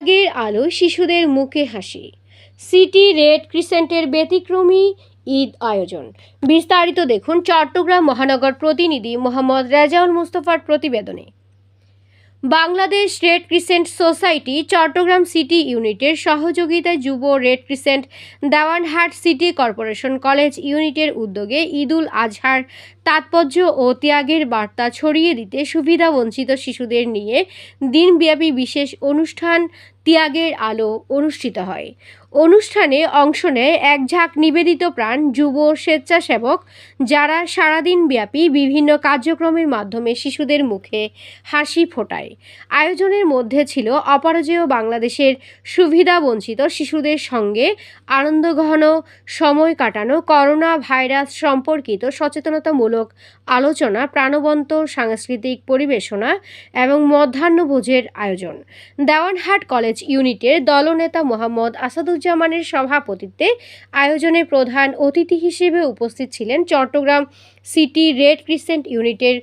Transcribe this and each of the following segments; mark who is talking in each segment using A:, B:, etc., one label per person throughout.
A: আগের আলো শিশুদের মুখে হাসি। সিটি রেড ক্রিসেন্টের ব্যতিক্রমী ঈদ আয়োজন। বিস্তারিত দেখুন চট্টগ্রাম মহানগর প্রতিনিধি মোহাম্মদ রেজাউল মুস্তফার প্রতিবেদনে। Bangladesh red crescent society Chittagong city ইউনিটের সহযোগিতায় যুব red crescent Dewanhat city corporation college ইউনিটের উদ্যোগে ঈদুল আজহার তাৎপর্য ও ত্যাগের বার্তা ছড়িয়ে দিতে সুবিধাবঞ্চিত শিশুদের নিয়ে দিনব্যাপী বিশেষ অনুষ্ঠান ত্যাগের আলো অনুষ্ঠিত হয়। অনুষ্ঠানে অংশ নেয় এক ঝাঁক নিবেদিত প্রাণ যুব স্বেচ্ছাসেবক যারা সারাদিন ব্যাপী বিভিন্ন কার্যক্রমের মাধ্যমে শিশুদের মুখে হাসি ফোটায়। আয়োজনের মধ্যে ছিল অপরাজেয় বাংলাদেশের সুবিধাবঞ্চিত শিশুদের সঙ্গে আনন্দঘন সময় কাটানো, করোনা ভাইরাস সম্পর্কিত সচেতনতামূলক আলোচনা, প্রাণবন্ত সাংস্কৃতিক পরিবেশনা এবং মধ্যাহ্নভোজের আয়োজন। দেওয়ানহাট কলেজ ইউনিটের দলনেতা মোহাম্মদ আসাদুজ্জামানের সভাপতিত্বে আয়োজনে প্রধান অতিথি হিসেবে উপস্থিত ছিলেন চট্টগ্রাম সিটি রেড ক্রিসেন্ট ইউনিটের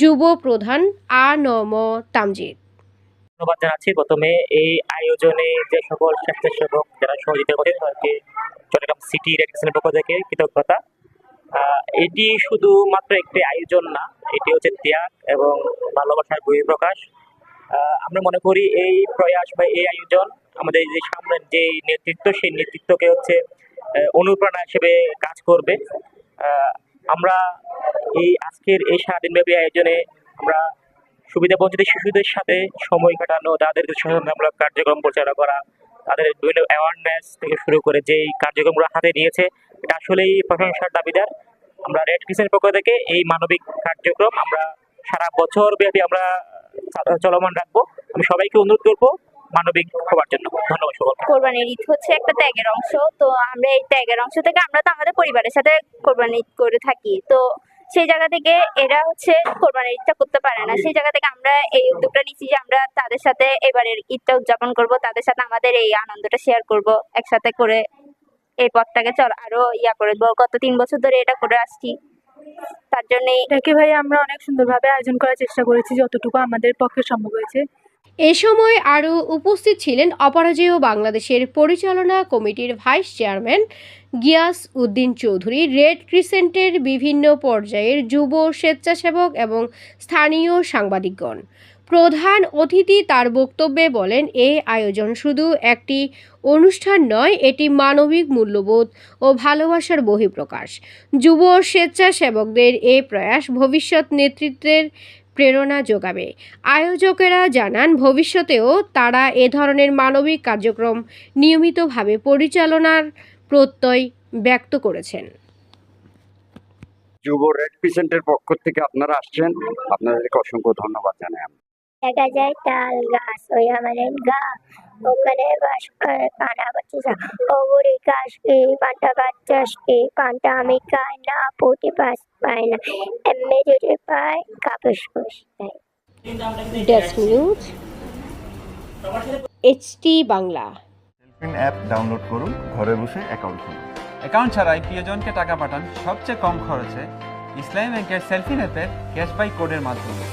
A: যুব প্রধান আ নম তামজিদ।
B: ধন্যবাদ জানাচ্ছি। প্রথমে এই আয়োজনে যে সকল স্বেচ্ছাসেবক যারা সহযোগিতা করেন তাদেরকে চট্টগ্রাম সিটি পক্ষ থেকে কৃতজ্ঞতা। এটি শুধুমাত্র একটি আয়োজন না, এটি হচ্ছে ত্যাগ এবং ভালোবাসার বহিঃপ্রকাশ। আমরা মনে করি এই প্রয়াস বা এই আয়োজন আমাদের যে সামনের যে নেতৃত্ব, সেই নেতৃত্বকে হচ্ছে অনুপ্রেরণা হিসেবে কাজ করবে। আমরা এই আজকের এই সারাদিনব্যাপী আয়োজনে আমরা সুবিধা বঞ্চিত শিশুদের সাথে সময় কাটানো তাদেরকে সচেতনতামূলক কার্যক্রম পরিচালনা করা, তাদের বিভিন্ন অ্যাওয়ারনেস থেকে শুরু করে যেই কার্যক্রমগুলো হাতে নিয়েছে, এটা আসলেই প্রশংসার দাবিদার। আমরা রেড ক্রিসেন্টের পক্ষ থেকে এই মানবিক কার্যক্রম আমরা সারা বছর ব্যাপী আমরা চলমান রাখব। আমি সবাইকে অনুরোধ করব মানবিক হওয়ার জন্য। ধন্যবাদ সকলকে।
C: কোরবানির ঈদ হচ্ছে একটা ত্যাগের অংশ। তো আমরা এই ত্যাগের অংশ থেকে আমরা তো আমাদের পরিবারের সাথে কোরবানি ঈদ করে থাকি। তো সেই জায়গা থেকে এরা হচ্ছে কোরবানির ঈদটা করতে পারে না। সেই জায়গা থেকে আমরা এই উদ্যোগটা নিচ্ছি যে আমরা তাদের সাথে এবারের ঈদটা উদযাপন করব, তাদের সাথে আমাদের এই আনন্দটা শেয়ার করব, একসাথে করে এই পথটাকে চল আরও ইয়া করে গত তিন বছর ধরে এটা করে আসছি। তার জন্যই
D: এটাকে ভাই আমরা অনেক সুন্দরভাবে আয়োজন করার চেষ্টা করেছি যতটুকু আমাদের পক্ষে সম্ভব হয়েছে।
A: এ সময় আরও উপস্থিত ছিলেন অপরাজেয় বাংলাদেশের পরিচালনা কমিটির vice chairman Gias Uddin Chowdhury red ক্রিসেন্টের বিভিন্ন পর্যায়ের যুব স্বেচ্ছাসেবক এবং স্থানীয় সাংবাদিকগণ। প্রধান অতিথি তার বক্তব্যে বলেন, এই আয়োজন শুধু একটি অনুষ্ঠান নয়, এটি মানবিক মূল্যবোধ ও ভালোবাসার বহিঃপ্রকাশ। যুব স্বেচ্ছাসেবকদের এই প্রয়াস ভবিষ্যৎ নেতৃত্বের প্রেরণা যোগাবে। আয়োজকেরা জানান, ভবিষ্যতেও তারা এ ধরনের মানবিক কার্যক্রম নিয়মিতভাবে পরিচালনার প্রত্যয় ব্যক্ত করেছেন।
E: যুব রেড ক্রিসেন্টের পক্ষ থেকে আপনারা আসছেন। আপনাদেরকে অসংখ্য ধন্যবাদ জানাই
F: দেখা যায় তাল গাছ ওই আমাদের গা। ওখানে বাস করে কানা বাচ্চা ওগুলি গাছ কি পান্তা বাচ্চা কি পান্তা আমি খাই না পুঁটি পাস পাই না। এমনি যদি পাই কাপড় কুস
A: ডেস্ক নিউজ এইচটি বাংলা
G: সেলফিন অ্যাপ ডাউনলোড করুন ঘরে বসে অ্যাকাউন্ট খুলুন
H: অ্যাকাউন্ট ছাড়াই প্রিয়জনকে টাকা পাঠান সবচেয়ে কম খরচে। ইসলামী ব্যাংকের সেলফিন অ্যাপের ক্যাশবাই কোডের মাধ্যমে।